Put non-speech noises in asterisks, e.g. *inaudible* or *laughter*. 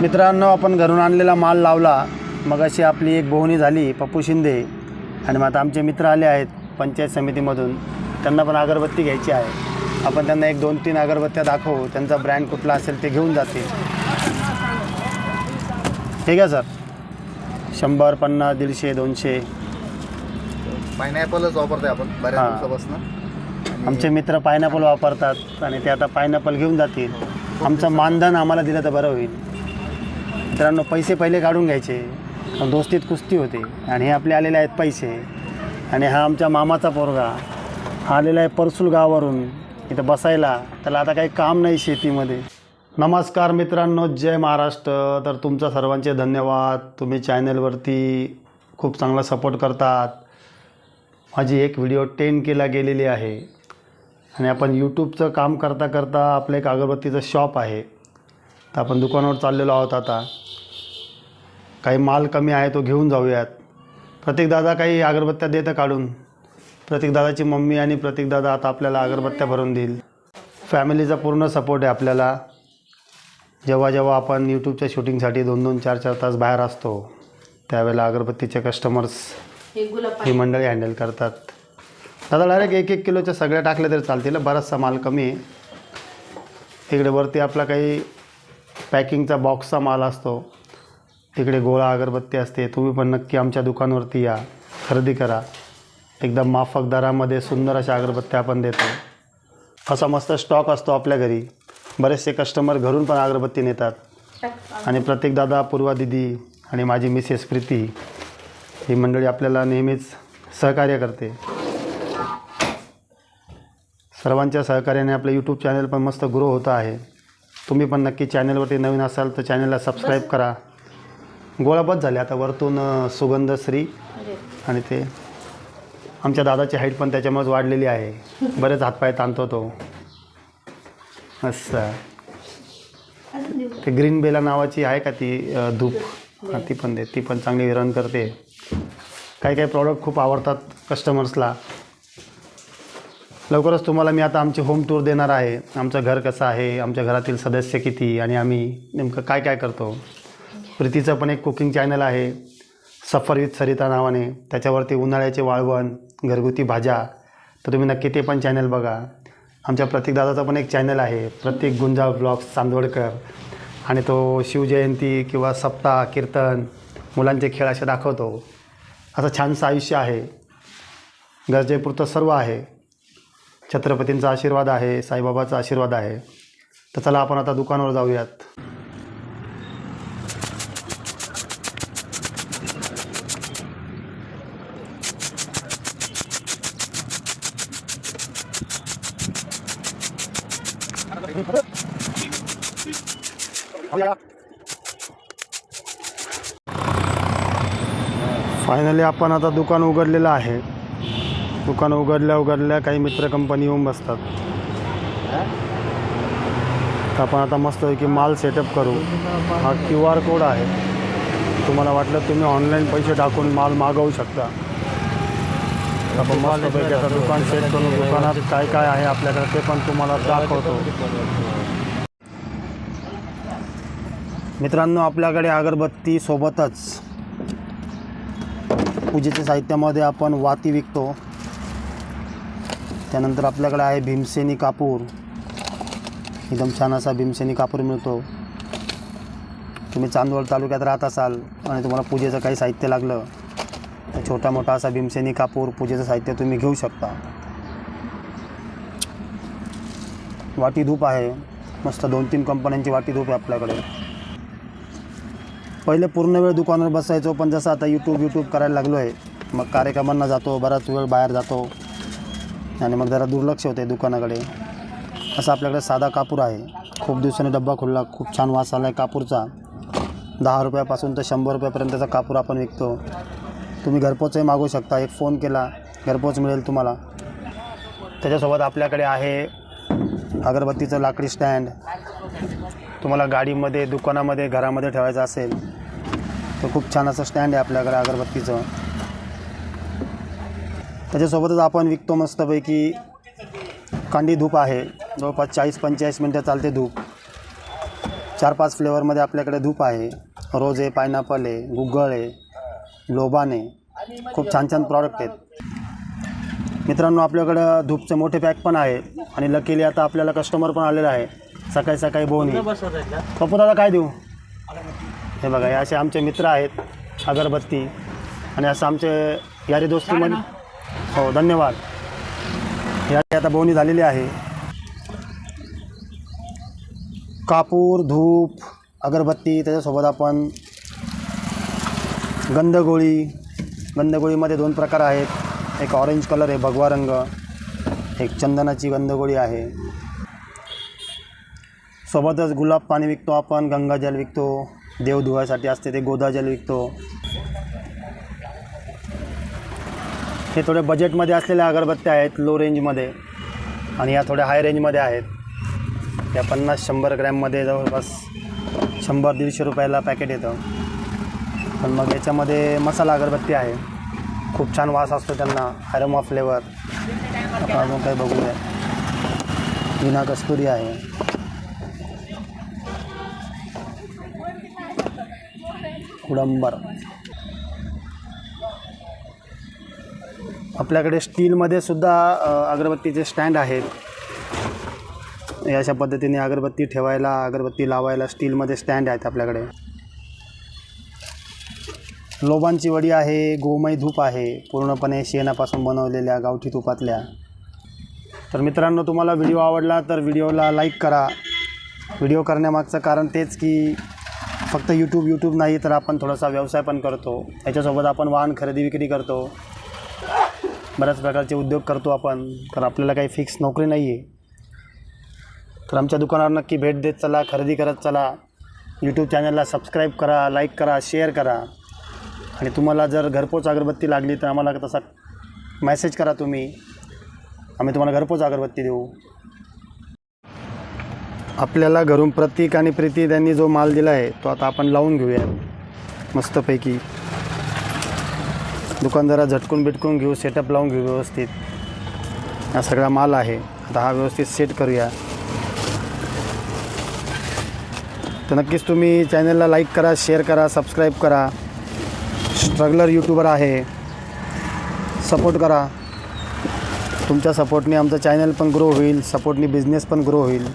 मित्रांनो आपण घरून आणलेला माल लावला. मग अशी आपली एक बोहणी झाली पप्पू शिंदे. आणि मग आता आमचे मित्र आले आहेत पंचायत समितीमधून. त्यांना पण अगरबत्ती घ्यायची आहे. आपण त्यांना एक दोन तीन अगरबत्त्या दाखवू. त्यांचा ब्रँड कुठला असेल ते घेऊन जातील. ठीक आहे सर. शंभर पन्नास दीडशे दोनशे. पायनॅपलच वापरतोय आपण बऱ्याच हां. दिवसापासून. आमचे मित्र पायनॅपल वापरतात. आणि ते आता पायनॅपल घेऊन जातील. आमचं मानधन आम्हाला दिलं तर बरं होईल. मित्रांनो पैसे पहिले काढून घ्यायचे. दोस्तीत कुस्ती होते. आणि हे आपले आलेले आहेत पैसे. आणि हा आमच्या मामाचा पोरगा. हा आलेला आहे परसूल गावावरून. इथं बसायला. त्याला आता काही काम नाही शेतीमध्ये. नमस्कार मित्रांनो जय महाराष्ट्र. तर तुमचा सर्वांचे धन्यवाद. तुम्ही चॅनलवरती खूप चांगला सपोर्ट करतात. माझी एक व्हिडिओ टेन केला गेलेली आहे. आणि आपण यूट्यूबचं काम करता करता आपलं एक अगरबत्तीचं शॉप आहे. तर आपण दुकानावर चाललेलो आहोत आता. काही माल कमी आहे तो घेऊन जाऊयात. प्रत्येक दादा काही अगरबत्त्या देतं काढून? प्रत्येक दादाची मम्मी आणि प्रत्येक दादा आता आपल्याला अगरबत्त्या भरून देईल. फॅमिलीचा पूर्ण सपोर्ट आहे आपल्याला. जेव्हा जेव्हा आपण यूट्यूबच्या शूटिंगसाठी दोन दोन चार चार तास बाहेर असतो त्यावेळेला अगरबत्तीचे कस्टमर्स ही मंडळी हँडल करतात. दादा डायरेक्ट एक एक किलोच्या सगळ्या टाकल्या तरी चालतील. बराचसा माल कमी आहे. इकडे वरती आपला काही पॅकिंगचा बॉक्सचा माल असतो. तिकडे गोळा अगरबत्ती असते. तुम्ही पण नक्की आमच्या दुकानावरती या. खरेदी करा. एकदम माफक दरामध्ये सुंदर अशा अगरबत्त्या आपण देतो. असा मस्त स्टॉक असतो आपल्या घरी. बरेचसे कस्टमर घरून पण अगरबत्ती नेतात. आणि प्रत्येक दादा पूर्वा दिदी आणि माझी मिसेस प्रीती ही मंडळी आपल्याला नेहमीच सहकार्य करते. सर्वांच्या सहकार्याने आपलं यूट्यूब चॅनल पण मस्त ग्रो होतं आहे. तुम्ही पण नक्की चॅनलवरती नवीन असाल तर चॅनलला सबस्क्राईब करा. गोळाबत झाले आता वरतून अ, सुगंधश्री आणि ते. आमच्या दादाची हाईट पण त्याच्यामुळेच वाढलेली आहे. *laughs* बरेच हातपाय ताणतो तो. असं. ते ग्रीन बेला नावाची आहे का ती धूप? ती पण दे. ती पण चांगली रन करते. काही काही प्रॉडक्ट खूप आवडतात कस्टमर्सला लवकरच तुम्हाला मी आता आमची होम टूर देणार आहे. आमचं घर कसं आहे? आमच्या घरातील सदस्य किती? आणि आम्ही नेमकं काय काय करतो? प्रीतीचं पण एक कुकिंग चॅनल आहे. सफर विथ सरिता नावाने. त्याच्यावरती उन्हाळ्याचे वाळवण घरगुती भाज्या. तर तुम्ही नक्की ते पण चॅनल बघा. आमच्या प्रतीकदादाचा पण एक चॅनल आहे. प्रतीक गुंजा ब्लॉग्स चांदवडकर. आणि तो शिवजयंती किंवा सप्ताह कीर्तन मुलांचे खेळ असे दाखवतो. असं छानसं आयुष्य आहे. गरजेपुरतं सर्व आहे. छत्रपतींचा आशीर्वाद आहे साईबाबाचा आशीर्वाद आहे. तर चला आपण आता दुकानावर जाऊयात. फायनली आपण आता दुकान उघडलेलं आहे. दुकान उघडल्या उघडल्या काही मित्र कंपनी येऊन बसतात. तर आपण आता मस्त की माल सेटअप करू. हा क्यू आर कोड आहे. तुम्हाला वाटलं तुम्ही ऑनलाईन पैसे टाकून माल मागवू शकता. आपण मस्तपैकी आता दुकान सेट करून दुकानात काय काय आहे आपल्याकडे ते पण तुम्हाला दाखवतो. मित्रांनो आपल्याकडे अगरबत्ती सोबतच पूजेच्या साहित्यामध्ये आपण वाती विकतो. त्यानंतर आपल्याकडे आहे भीमसेनी कापूर. एकदम छान असा भीमसेनी कापूर मिळतो. तुम्ही चांदवड तालुक्यात राहत असाल आणि तुम्हाला पूजेचं काही साहित्य लागलं तर छोटा मोठा असा भीमसेनी कापूर पूजेचं साहित्य तुम्ही घेऊ शकता. वाटी धूप आहे. मस्त दोन तीन कंपन्यांची वाटी धूप आहे आपल्याकडे. पहिले पूर्ण वेळ दुकानावर बसायचो पण जसं आता यूट्यूब यूट्यूब करायला लागलो आहे मग कार्यक्रमांना जातो बराच वेळ बाहेर जातो. आणि मग जरा दुर्लक्ष होते दुकानाकडे. असं आपल्याकडे साधा कापूर आहे. खूप दिवसांनी डब्बा खुलला खूप छान वास आला आहे कापूरचा. दहा रुपयापासून तर शंभर रुपयापर्यंतचा कापूर आपण विकतो. तुम्ही घरपोचही मागू शकता. एक फोन केला घरपोच मिळेल तुम्हाला. त्याच्यासोबत आपल्याकडे आहे अगरबत्तीचं लाकडी स्टँड. तुम्हाला गाडीमध्ये दुकानामध्ये घरामध्ये ठेवायचं असेल तर खूप छान असं स्टँड आहे आपल्याकडे अगरबत्तीचं. त्याच्यासोबतच आपण विकतो मस्तपैकी कांडी धूप आहे. जवळपास चाळीस पंचेचाळीस मिनटं चालते धूप. चार पाच फ्लेवरमध्ये आपल्याकडे धूप आहे. रोज आहे पायनॅपल आहे गुगळ आहे लोबान आहे. खूप छान छान प्रॉडक्ट आहेत. मित्रांनो आपल्याकडं धूपचे मोठे पॅक पण आहे आणि लकीली आता आपल्याला कस्टमर पण आलेला आहे. सकाळी सकाळी बोनी. पप्पू दादा काय देऊ? हे बघा हे असे आमचे मित्र आहेत अगरबत्ती. आणि असं आमचे यारी दोस्तीमध्ये हो धन्यवाद. यारी आता बोवणी झालेली आहे. कापूर धूप अगरबत्ती त्याच्यासोबत आपण गंधगोळी. गंधगोळीमध्ये दोन प्रकार आहेत. एक ऑरेंज कलर आहे भगवा रंग. एक चंदनाची गंधगोळी आहे. सोबतच गुलाब पाणी विकतो आपण गंगाजल विकतो. देवधुवासाठी असते ते गोदाजल विकतो. हे थोडे बजेटमध्ये असलेल्या अगरबत्त्या आहेत लो रेंजमध्ये आणि या थोड्या हाय रेंजमध्ये आहेत. या पन्नास शंभर ग्रॅममध्ये जवळपास शंभर दीडशे रुपयाला पॅकेट येतं. पण मग याच्यामध्ये मसाला अगरबत्ती आहे. खूप छान वास असतो त्यांना ॲरोमा फ्लेवर आपण अजून काही बघूया विना कस्तुरी आहे. कुडंबर. आपल्याकडे स्टीलमध्ये सुद्धा अगरबत्तीचे स्टँड आहेत. अशा पद्धतीने अगरबत्ती ठेवायला अगरबत्ती लावायला स्टीलमध्ये स्टँड आहेत आपल्याकडे. लोबांची वडी आहे गोमय धूप आहे पूर्णपणे शेणापासून बनवलेल्या गावठी तुपातल्या तर मित्रांनो तुम्हाला व्हिडिओ आवडला तर व्हिडिओला लाईक करा. व्हिडिओ करण्यामागचं कारण तेच की फक्त यूट्यूब यूट्यूब नाही तर आपण थोडासा व्यवसाय पण करतो. त्याच्यासोबत आपण वाहन खरेदी विक्री करतो. बऱ्याच प्रकारचे उद्योग करतो आपण तर आपल्याला काही फिक्स नोकरी नाही आहे तर आमच्या दुकानावर नक्की भेट देत चला खरेदी करत चला. यूट्यूब चॅनलला सबस्क्राईब करा लाईक करा शेअर करा. आणि तुम्हाला जर घरपोच अगरबत्ती लागली तर आम्हाला तसा मेसेज करा तुम्ही. आम्ही तुम्हाला घरपोच अगरबत्ती देऊ. आपल्याला घरून प्रतीक आणि प्रीती त्यांनी जो माल दिला आहे तो आता आपण लावून घेऊया मस्तपैकी. दुकानदारा झटकून बिटकून घेऊ सेटअप लावून घेऊ व्यवस्थित. हा सगळा माल आहे. आता हा व्यवस्थित सेट करूया. तर नक्कीच तुम्ही चॅनलला लाईक करा शेअर करा सबस्क्राईब करा. स्ट्रगलर यूट्यूबर आहे. सपोर्ट करा. तुमच्या सपोर्टने आमचं चॅनल पण ग्रो होईल सपोर्टने बिझनेस पण ग्रो होईल.